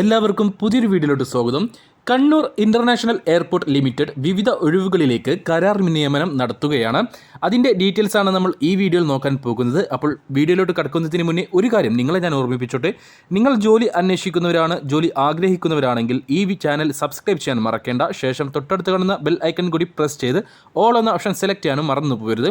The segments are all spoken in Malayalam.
എല്ലാവർക്കും പുതിയൊരു വീഡിയോയിലോട്ട് സ്വാഗതം. കണ്ണൂർ ഇന്റർനാഷണൽ എയർപോർട്ട് ലിമിറ്റഡ് വിവിധ ഒഴിവുകളിലേക്ക് കരാർ നിയമനം നടത്തുകയാണ്. അതിന്റെ ഡീറ്റെയിൽസ് ആണ് നമ്മൾ ഈ വീഡിയോയിൽ നോക്കാൻ പോകുന്നത്. അപ്പോൾ വീഡിയോയിലോട്ട് കടക്കുന്നതിന് മുന്നേ ഒരു കാര്യം നിങ്ങളെ ഞാൻ ഓർമ്മിപ്പിച്ചോട്ടെ. നിങ്ങൾ ജോലി അന്വേഷിക്കുന്നവരാണ് ജോലി ആഗ്രഹിക്കുന്നവരാണെങ്കിൽ ഈ ചാനൽ സബ്സ്ക്രൈബ് ചെയ്യാൻ മറക്കേണ്ട. ശേഷം തൊട്ടടുത്ത് കാണുന്ന ബെൽ ഐക്കൺ കൂടി പ്രസ് ചെയ്ത് ഓൾ എന്ന ഓപ്ഷൻ സെലക്ട് ചെയ്യാനും മറന്നു പോകരുത്.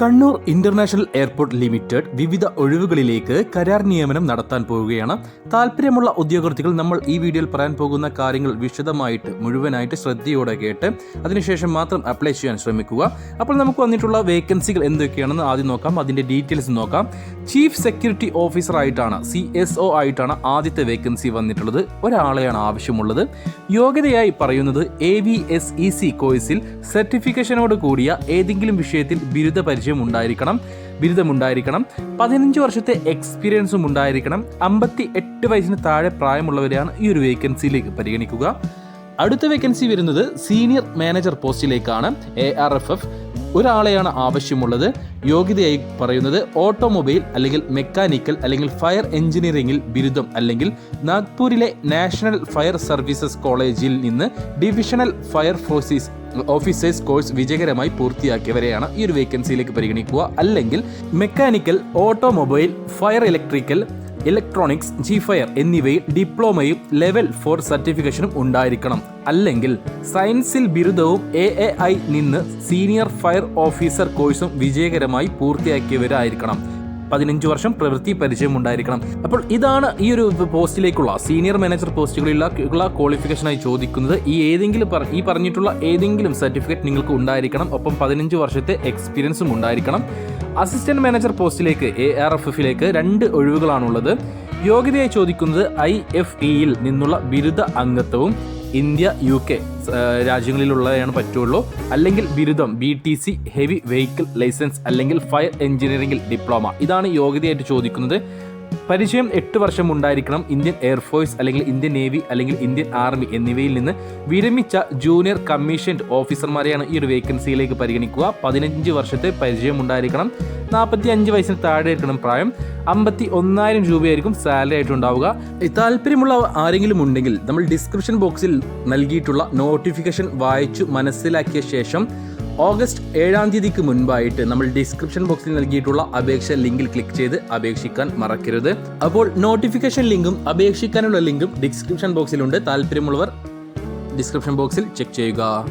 കണ്ണൂർ ഇന്റർനാഷണൽ എയർപോർട്ട് ലിമിറ്റഡ് വിവിധ ഒഴിവുകളിലേക്ക് കരാർ നിയമനം നടത്താൻ പോവുകയാണ്. താല്പര്യമുള്ള ഉദ്യോഗാർത്ഥികൾ നമ്മൾ ഈ വീഡിയോയിൽ പറയാൻ പോകുന്ന കാര്യങ്ങൾ വിശദമായിട്ട് മുഴുവനായിട്ട് ശ്രദ്ധയോടെ കേട്ട് അതിനുശേഷം മാത്രം അപ്ലൈ ചെയ്യാൻ ശ്രമിക്കുക. അപ്പോൾ നമുക്ക് വന്നിട്ടുള്ള വേക്കൻസികൾ എന്തൊക്കെയാണെന്ന് ആദ്യം നോക്കാം. അതിന്റെ ഡീറ്റെയിൽസ് നോക്കാം. ചീഫ് സെക്യൂരിറ്റി ഓഫീസർ ആയിട്ടാണ് സി എസ് ഒ ആയിട്ടാണ് ആദ്യത്തെ വേക്കൻസി വന്നിട്ടുള്ളത്. ഒരാളെയാണ് ആവശ്യമുള്ളത്. യോഗ്യതയായി പറയുന്നത് A V S E C കോഴ്സിൽ സർട്ടിഫിക്കേഷനോട് കൂടിയ ഏതെങ്കിലും വിഷയത്തിൽ ബിരുദ പരിചയം ഉണ്ടായിരിക്കണം ബിരുദമുണ്ടായിരിക്കണം പതിനഞ്ച് വർഷത്തെ എക്സ്പീരിയൻസും ഉണ്ടായിരിക്കണം അമ്പത്തി എട്ട് വയസ്സിന് താഴെ പ്രായമുള്ളവരെയാണ് ഈ ഒരു വേക്കൻസിയിലേക്ക് പരിഗണിക്കുക. അടുത്ത വേക്കൻസി വരുന്നത് സീനിയർ മാനേജർ പോസ്റ്റിലേക്കാണ് എ ആർ എഫ് എഫ് ഒരാളെയാണ് ആവശ്യമുള്ളത്. യോഗ്യതയായി പറയുന്നത് ഓട്ടോമൊബൈൽ അല്ലെങ്കിൽ മെക്കാനിക്കൽ അല്ലെങ്കിൽ ഫയർ എഞ്ചിനീയറിംഗിൽ ബിരുദം അല്ലെങ്കിൽ നാഗ്പൂരിലെ നാഷണൽ ഫയർ സർവീസസ് കോളേജിൽ നിന്ന് divisional fire forces officers course വിജയകരമായി പൂർത്തിയാക്കിയവരെയാണ് ഈ ഒരു വേക്കൻസിയിലേക്ക് പരിഗണിക്കുക. അല്ലെങ്കിൽ mechanical automobile fire electrical electronics G fire എന്നിവയിൽ ഡിപ്ലോമയും ലെവൽ ഫോർ സർട്ടിഫിക്കേഷനും ഉണ്ടായിരിക്കണം. അല്ലെങ്കിൽ സയൻസിൽ ബിരുദവും എ എ ഐ നിന്ന് സീനിയർ ഫയർ ഓഫീസർ കോഴ്സും വിജയകരമായി പൂർത്തിയാക്കിയവരായിരിക്കണം. പതിനഞ്ച് വർഷം പ്രവൃത്തി പരിചയം ഉണ്ടായിരിക്കണം അപ്പോൾ ഇതാണ് ഈ ഒരു പോസ്റ്റിലേക്കുള്ള സീനിയർ മാനേജർ പോസ്റ്റുകളിലുള്ള ക്വാളിഫിക്കേഷനായി ചോദിക്കുന്നത്. ഈ ഏതെങ്കിലും ഈ പറഞ്ഞിട്ടുള്ള ഏതെങ്കിലും സർട്ടിഫിക്കറ്റ് നിങ്ങൾക്ക് ഉണ്ടായിരിക്കണം. ഒപ്പം പതിനഞ്ച് വർഷത്തെ എക്സ്പീരിയൻസും ഉണ്ടായിരിക്കണം. അസിസ്റ്റന്റ് മാനേജർ പോസ്റ്റിലേക്ക് എ ആർ എഫ് എഫിലേക്ക് രണ്ട് ഒഴിവുകളാണുള്ളത്. യോഗ്യതയായി ചോദിക്കുന്നത് ഐ എഫ് ഇയിൽ നിന്നുള്ള ബിരുദ അംഗത്വവും ഇന്ത്യ യു കെ രാജ്യങ്ങളിലുള്ളതാണ് പറ്റുള്ളൂ. അല്ലെങ്കിൽ ബിരുദം B T C heavy vehicle licence അല്ലെങ്കിൽ ഫയർ എഞ്ചിനീയറിംഗിൽ ഡിപ്ലോമ ഇതാണ് യോഗ്യതയായിട്ട് ചോദിക്കുന്നത്. പരിചയം എട്ട് വർഷം ഉണ്ടായിരിക്കണം ഇന്ത്യൻ എയർഫോഴ്സ് അല്ലെങ്കിൽ ഇന്ത്യൻ നേവി അല്ലെങ്കിൽ ഇന്ത്യൻ ആർമി എന്നിവയിൽ നിന്ന് വിരമിച്ച ജൂനിയർ കമ്മീഷൻഡ് ഓഫീസർമാരെയാണ് ഈ ഒരു വേക്കൻസിയിലേക്ക് പരിഗണിക്കുക. പതിനഞ്ച് വർഷത്തെ പരിചയം ഉണ്ടായിരിക്കണം. നാൽപ്പത്തി അഞ്ച് വയസ്സിന് താഴെ ആയിരിക്കണം പ്രായം. അമ്പത്തി ഒന്നായിരം രൂപയായിരിക്കും സാലറി ആയിട്ടുണ്ടാവുക താല്പര്യമുള്ള ആരെങ്കിലും ഉണ്ടെങ്കിൽ നമ്മൾ ഡിസ്ക്രിപ്ഷൻ ബോക്സിൽ നൽകിയിട്ടുള്ള നോട്ടിഫിക്കേഷൻ വായിച്ചു മനസ്സിലാക്കിയ ശേഷം ഓഗസ്റ്റ് ഏഴാം തീയതിക്ക് മുൻപായിട്ട് നമ്മൾ ഡിസ്ക്രിപ്ഷൻ ബോക്സിൽ നൽകിയിട്ടുള്ള അപേക്ഷ ലിങ്കിൽ ക്ലിക്ക് ചെയ്ത് അപേക്ഷിക്കാൻ മറക്കരുത്. അപ്പോൾ നോട്ടിഫിക്കേഷൻ ലിങ്കും അപേക്ഷിക്കാനുള്ള ലിങ്കും ഡിസ്ക്രിപ്ഷൻ ബോക്സിലുണ്ട്. താല്പര്യമുള്ളവർ ഡിസ്ക്രിപ്ഷൻ ബോക്സിൽ ചെക്ക് ചെയ്യുക.